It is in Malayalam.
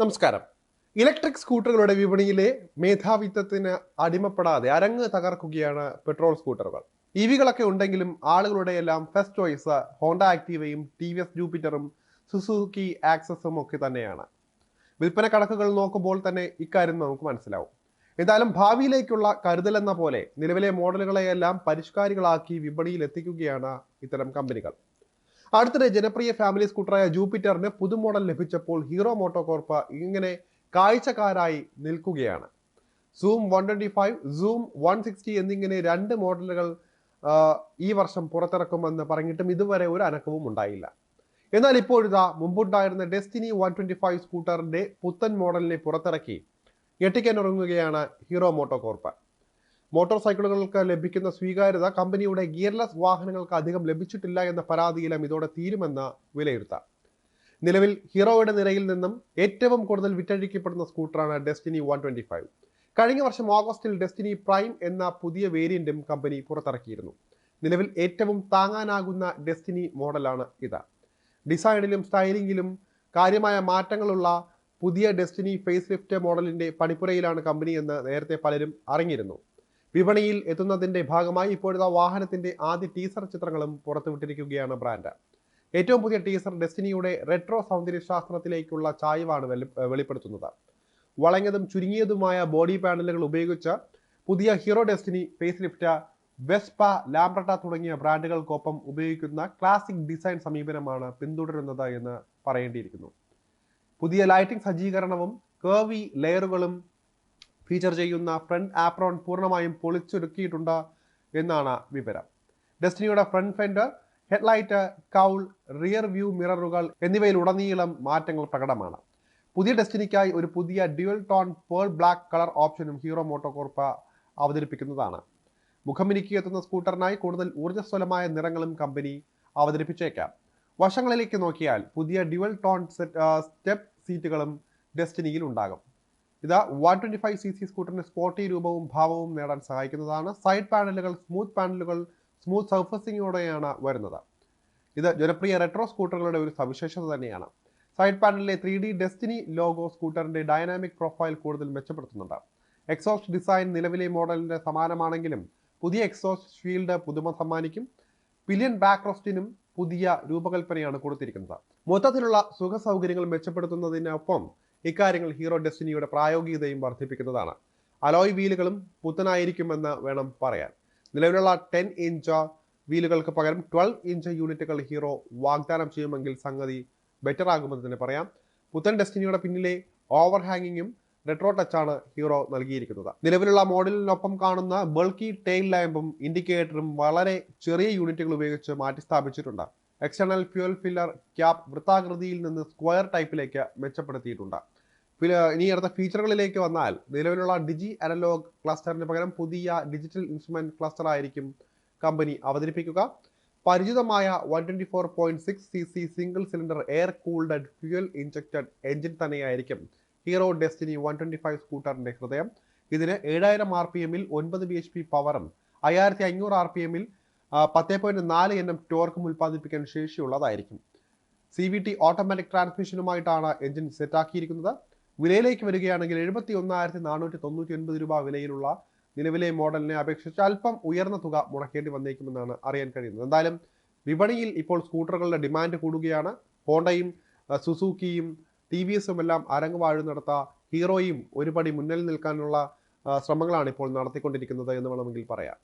നമസ്കാരം. ഇലക്ട്രിക് സ്കൂട്ടറുകളുടെ വിപണിയിലെ മേധാവിത്വത്തിന് അടിമപ്പെടാതെ അരങ്ങ് തകർക്കുകയാണ് പെട്രോൾ സ്കൂട്ടറുകൾ. ഇ വികളൊക്കെ ഉണ്ടെങ്കിലും ആളുകളുടെ എല്ലാം ഫസ്റ്റ് ചോയ്സ് ഹോണ്ട ആക്റ്റീവയും ടി വി എസ് ജൂപ്പിറ്ററും സുസുക്കി ആക്സസും ഒക്കെ തന്നെയാണ്. വിൽപ്പന കണക്കുകൾ നോക്കുമ്പോൾ തന്നെ ഇക്കാര്യം നമുക്ക് മനസ്സിലാവും. എന്തായാലും ഭാവിയിലേക്കുള്ള കരുതലെന്ന പോലെ നിലവിലെ മോഡലുകളെയെല്ലാം പരിഷ്കാരികളാക്കി വിപണിയിൽ എത്തിക്കുകയാണ് ഇത്തരം കമ്പനികൾ. അടുത്തിടെ ജനപ്രിയ ഫാമിലി സ്കൂട്ടറായ ജൂപ്പിറ്ററിന് പുതുമോഡൽ ലഭിച്ചപ്പോൾ ഹീറോ മോട്ടോകോർപ്പ് ഇങ്ങനെ കാഴ്ചക്കാരായി നിൽക്കുകയാണ്. Xoom one twenty five Xoom one sixty എന്നിങ്ങനെ രണ്ട് മോഡലുകൾ ഈ വർഷം പുറത്തിറക്കുമെന്ന് പറഞ്ഞിട്ടും ഇതുവരെ ഒരു അനക്കവും ഉണ്ടായില്ല. എന്നാൽ ഇപ്പോഴിതാ മുമ്പുണ്ടായിരുന്ന ഡെസ്റ്റിനി വൺ ട്വന്റി ഫൈവ് സ്കൂട്ടറിന്റെ പുത്തൻ മോഡലിനെ പുറത്തിറക്കി. ഞെട്ടിക്കാനൊരുങ്ങുകയാണ് ഹീറോ മോട്ടോകോർപ്പ് മോട്ടോർ സൈക്കിളുകൾക്ക് ലഭിക്കുന്ന സ്വീകാര്യത കമ്പനിയുടെ ഗിയർലെസ് വാഹനങ്ങൾക്ക് അധികം ലഭിച്ചിട്ടില്ല എന്ന പരാതിയിലും ഇതോടെ തീരുമെന്ന് വിലയിരുത്താം നിലവിൽ ഹീറോയുടെ നിരയിൽ നിന്നും ഏറ്റവും കൂടുതൽ വിറ്റഴിക്കപ്പെടുന്ന സ്കൂട്ടറാണ് ഡെസ്റ്റിനി വൺ ട്വന്റി ഫൈവ്. കഴിഞ്ഞ വർഷം ഓഗസ്റ്റിൽ ഡെസ്റ്റിനി പ്രൈം എന്ന പുതിയ വേരിയന്റും കമ്പനി പുറത്തിറക്കിയിരുന്നു. നിലവിൽ ഏറ്റവും താങ്ങാനാകുന്ന ഡെസ്റ്റിനി മോഡലാണ് ഇത്. ഡിസൈനിലും സ്റ്റൈലിംഗിലും കാര്യമായ മാറ്റങ്ങളുള്ള പുതിയ ഡെസ്റ്റിനി ഫേസ് ലിഫ്റ്റ് മോഡലിന്റെ പണിപ്പുരയിലാണ് കമ്പനി എന്ന് നേരത്തെ പലരും അറിഞ്ഞിരുന്നു. വിപണിയിൽ എത്തുന്നതിന്റെ ഭാഗമായി ഇപ്പോഴത്തെ വാഹനത്തിന്റെ ആദ്യ ടീസർ ചിത്രങ്ങളും പുറത്തുവിട്ടിരിക്കുകയാണ് ബ്രാൻഡ്. ഏറ്റവും പുതിയ ടീസർ ഡെസ്റ്റിനിയുടെ റെട്രോ സൗന്ദര്യശാസ്ത്രത്തിലേക്കുള്ള ചായ്വാണ് വെളി- വെളിപ്പെടുത്തുന്നത്. വളഞ്ഞതും ചുരുങ്ങിയതുമായ ബോഡി പാനലുകൾ ഉപയോഗിച്ച് പുതിയ Hero Destiny face lift Vespa Lambretta തുടങ്ങിയ ബ്രാൻഡുകൾക്കൊപ്പം ഉപയോഗിക്കുന്ന ക്ലാസിക് ഡിസൈൻ സമീപനമാണ് പിന്തുടരുന്നത് എന്ന് പറയേണ്ടിയിരിക്കുന്നു. പുതിയ ലൈറ്റിംഗ് സജ്ജീകരണവും കേവി ലെയറുകളും ഫീച്ചർ ചെയ്യുന്ന ഫ്രണ്ട് ആപ്രോൺ പൂർണമായും പൊളിച്ചൊരുക്കിയിട്ടുണ്ട് എന്നാണ് വിവരം. ഡെസ്റ്റിനിയുടെ front fender headlight cowl rear view മിററുകൾ എന്നിവയിലുടനീളം മാറ്റങ്ങൾ പ്രകടമാണ്. പുതിയ ഡെസ്റ്റിനിക്കായി ഒരു പുതിയ dual tone pearl black colour ഓപ്ഷനും ഹീറോ മോട്ടോകോർപ്പ് അവതരിപ്പിക്കുന്നതാണ്. മുഖമിനിക്ക് എത്തുന്ന സ്കൂട്ടറിനായി കൂടുതൽ ഊർജസ്വലമായ നിറങ്ങളും കമ്പനി അവതരിപ്പിച്ചേക്കാം. വശങ്ങളിലേക്ക് നോക്കിയാൽ പുതിയ ഡ്യുവൽ ടോൺ സ്റ്റെപ്പ് സീറ്റുകളും ഡെസ്റ്റിനിയിൽ ഉണ്ടാകും. ഇത് one twenty five C C സ്കൂട്ടറിന് sporty രൂപവും ഭാവവും നേടാൻ സഹായിക്കുന്നതാണ്. സൈഡ് പാനലുകൾ സ്മൂത്ത് പാനലുകൾ സ്മൂത്ത് സർഫസിങ്ങോടെയാണ് വരുന്നത്. ഇത് ജനപ്രിയ റെട്രോ സ്കൂട്ടറുകളുടെ ഒരു സവിശേഷത തന്നെയാണ്. സൈഡ് പാനലിലെ ത്രീ ഡി ഡെസ്റ്റിനി ലോഗോ സ്കൂട്ടറിന്റെ ഡൈനാമിക് പ്രൊഫൈൽ കൂടുതൽ മെച്ചപ്പെടുത്തുന്നുണ്ട്. എക്സോസ്റ്റ് ഡിസൈൻ നിലവിലെ മോഡലിന് സമാനമാണെങ്കിലും പുതിയ എക്സോസ്റ്റ് ഷീൽഡ് പുതുമ സമ്മാനിക്കും. പിലിയൻ ബാക്ക് റോസ്റ്റിനും പുതിയ രൂപകൽപ്പനയാണ് കൊടുത്തിരിക്കുന്നത്. മൊത്തത്തിലുള്ള സുഖ സൗകര്യങ്ങൾ മെച്ചപ്പെടുത്തുന്നതിനൊപ്പം ഇക്കാര്യങ്ങൾ ഹീറോ ഡെസ്റ്റിനിയുടെ പ്രായോഗികതയും വർദ്ധിപ്പിക്കുന്നതാണ്. അലോയ് വീലുകളും പുത്തനായിരിക്കുമെന്ന് വേണം പറയാൻ. നിലവിലുള്ള ടെൻ ഇഞ്ച് വീലുകൾക്ക് പകരം ട്വൽവ് ഇഞ്ച് യൂണിറ്റുകൾ ഹീറോ വാഗ്ദാനം ചെയ്യുമെങ്കിൽ സംഗതി ബെറ്റർ ആകുമെന്ന് തന്നെ പറയാം. പുത്തൻ ഡെസ്റ്റിനിയുടെ പിന്നിലെ ഓവർ ഹാങ്ങിങ്ങും റെട്രോ ടച്ചാണ് ഹീറോ നൽകിയിരിക്കുന്നത്. നിലവിലുള്ള മോഡലിനൊപ്പം കാണുന്ന ബൾക്കി ടെയിൽ ലാമ്പും ഇൻഡിക്കേറ്ററും വളരെ ചെറിയ യൂണിറ്റുകൾ ഉപയോഗിച്ച് മാറ്റിസ്ഥാപിച്ചിട്ടുണ്ട് എക്സ്റ്റേണൽ ഫ്യൂൽ ഫില്ലർ ക്യാപ് വൃത്താകൃതിയിൽ നിന്ന് സ്ക്വയർ ടൈപ്പിലേക്ക് മെച്ചപ്പെടുത്തിയിട്ടുണ്ട്. പിന്നെ ഇനി അടുത്ത ഫീച്ചറുകളിലേക്ക് വന്നാൽ നിലവിലുള്ള ഡിജി അനലോഗ് ക്ലസ്റ്ററിന് പകരം പുതിയ ഡിജിറ്റൽ ഇൻസ്ട്രുമെന്റ് ക്ലസ്റ്റർ ആയിരിക്കും കമ്പനി അവതരിപ്പിക്കുക. പരിചിതമായ one twenty four point six C C single cylinder air cooled fuel injected engine തന്നെയായിരിക്കും Hero Destiny one twenty five സ്കൂട്ടറിന്റെ ഹൃദയം. ഇതിന് ഏഴായിരം ആർ പി എമ്മിൽ ഒൻപത് ബി എച്ച് പി പവറും അയ്യായിരത്തി അഞ്ഞൂറ് ആർ പി എമ്മിൽ പത്ത് പോയിന്റ് നാല് എൻ എം ടോർക്കും ഉൽപ്പാദിപ്പിക്കാൻ ശേഷിയുള്ളതായിരിക്കും. സി വി ടി ഓട്ടോമാറ്റിക് ട്രാൻസ്മിഷനുമായിട്ടാണ് എഞ്ചിൻ സെറ്റാക്കിയിരിക്കുന്നത് വിലയിലേക്ക് വരികയാണെങ്കിൽ എഴുപത്തി ഒന്നായിരത്തി നാനൂറ്റി തൊണ്ണൂറ്റി ഒൻപത് രൂപ വിലയിലുള്ള നിലവിലെ മോഡലിനെ അപേക്ഷിച്ച് അല്പം ഉയർന്ന തുക മുടക്കേണ്ടി വന്നേക്കുമെന്നാണ് അറിയാൻ കഴിയുന്നത്. എന്തായാലും വിപണിയിൽ ഇപ്പോൾ സ്കൂട്ടറുകളുടെ ഡിമാൻഡ് കൂടുകയാണ്. ഹോണ്ടയും സുസൂക്കിയും ടി വി എസും എല്ലാം അരങ്ങുവാഴുന്നിടത്ത ഹീറോയും ഒരുപടി മുന്നിൽ നിൽക്കാനുള്ള ശ്രമങ്ങളാണ് ഇപ്പോൾ നടത്തിക്കൊണ്ടിരിക്കുന്നത് എന്ന് വേണമെങ്കിൽ പറയാം.